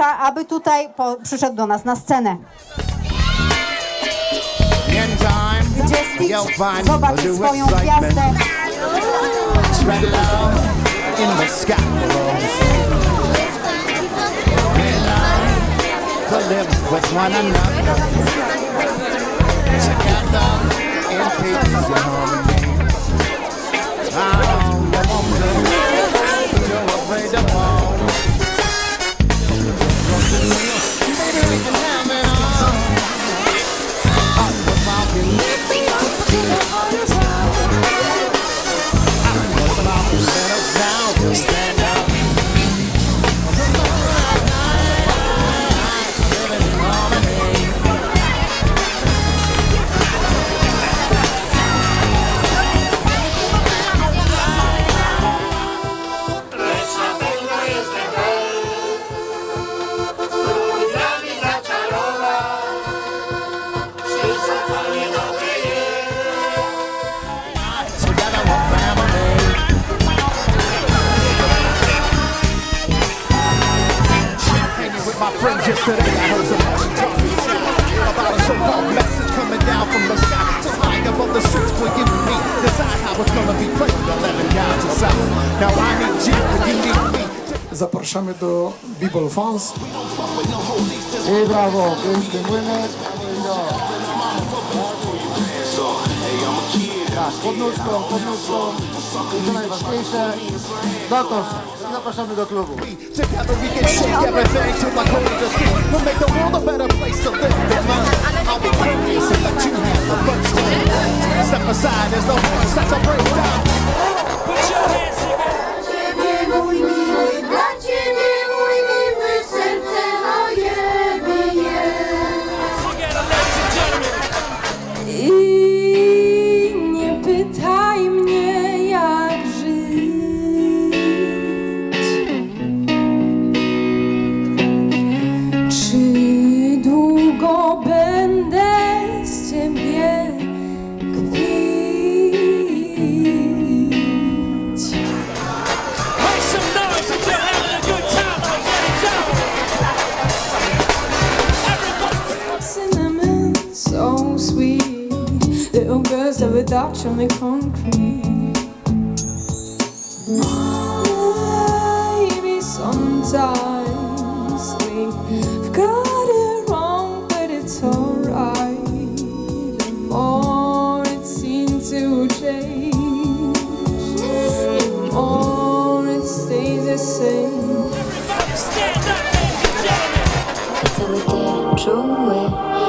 Aby tutaj po, przyszedł do nas na scenę. Gdzie Stitch zobaczy swoją gwiazdę. Together in peace and harmony. About a so-called message coming down from the to high above the streets me. Decide how it's gonna be played. 11 guys are south. Now I need you, and you need me. Zapraszamy do Bibol Fans. I brawo, piękny młynek. Tak, pod nóżką, pod nóżką. I co najważniejsze, dokąd? Zapraszamy do klubu. Together we can shake everything to my core to. We'll make the world a better place to live and. I'll be curious and let you have the first turn. Step aside, there's no girls have a Dutch on the concrete. Maybe sometimes we've got it wrong, but it's alright. The more it seems to change, the more it stays the same. Stand up, ladies and gentlemen. Cały ty czuły, oto cała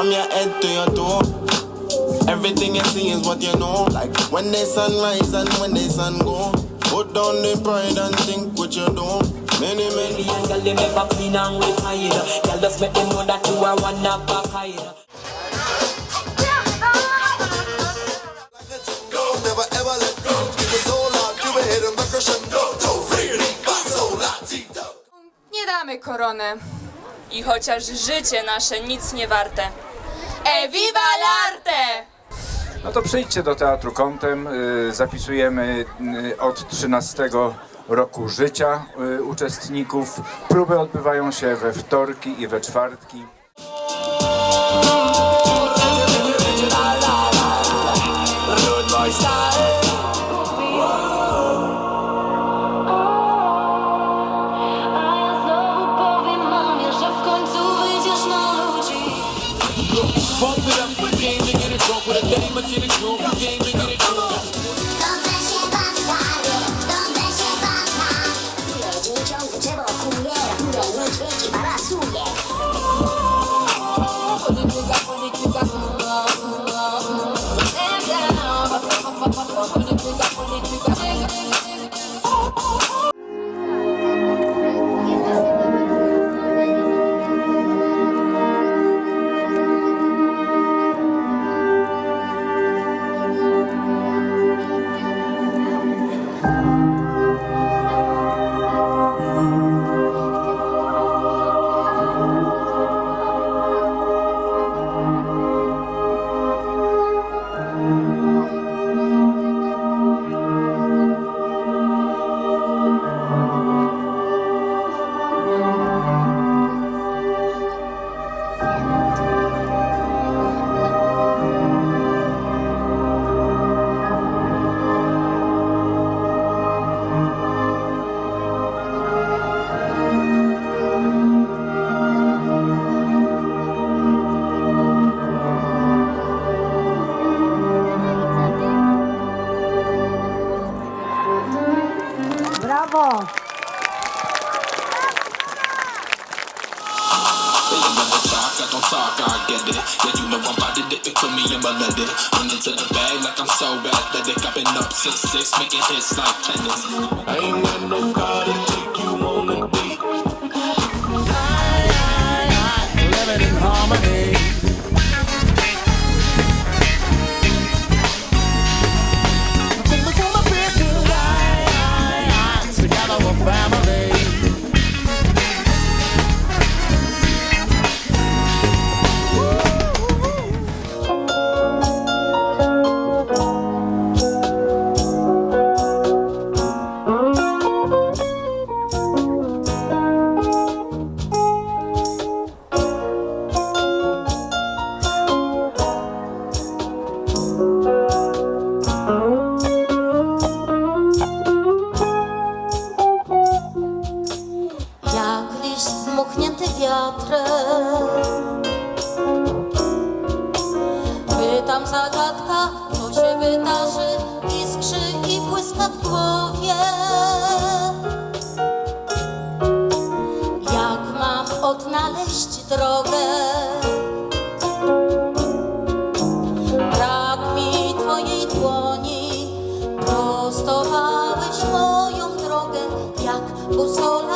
from your head to your toe. Everything you see is what you know. Like when the sun rise and when the sun go. Put down the pride and think what you do. Many, many. And girl, they never clean and with hide. Girl, just make them know that you are one of a kind. Go, never ever let go. Give us all out, give a hit 'em the crescendo. Really, basso, latino. Nie damy korony. I chociaż życie nasze nic nie warte. E viva l'arte! No to przyjdźcie do Teatru Kątem. y, Zapisujemy y, od 13 roku życia y, uczestników. Próby odbywają się we wtorki i we czwartki. complicated groove game. Talk, I don't talk, I get it. Yeah, you know I'm dip it, put me in my leather. Run into the bag like I'm so athletic. I've been up since six, making hits like tennis. I ain't got no car to take you on a date. Living in harmony. Pytam zagadka, co się wydarzy Iskrzy i błyska w głowie. Jak mam odnaleźć drogę? Brak mi twojej dłoni Prostowałeś moją drogę Jak busola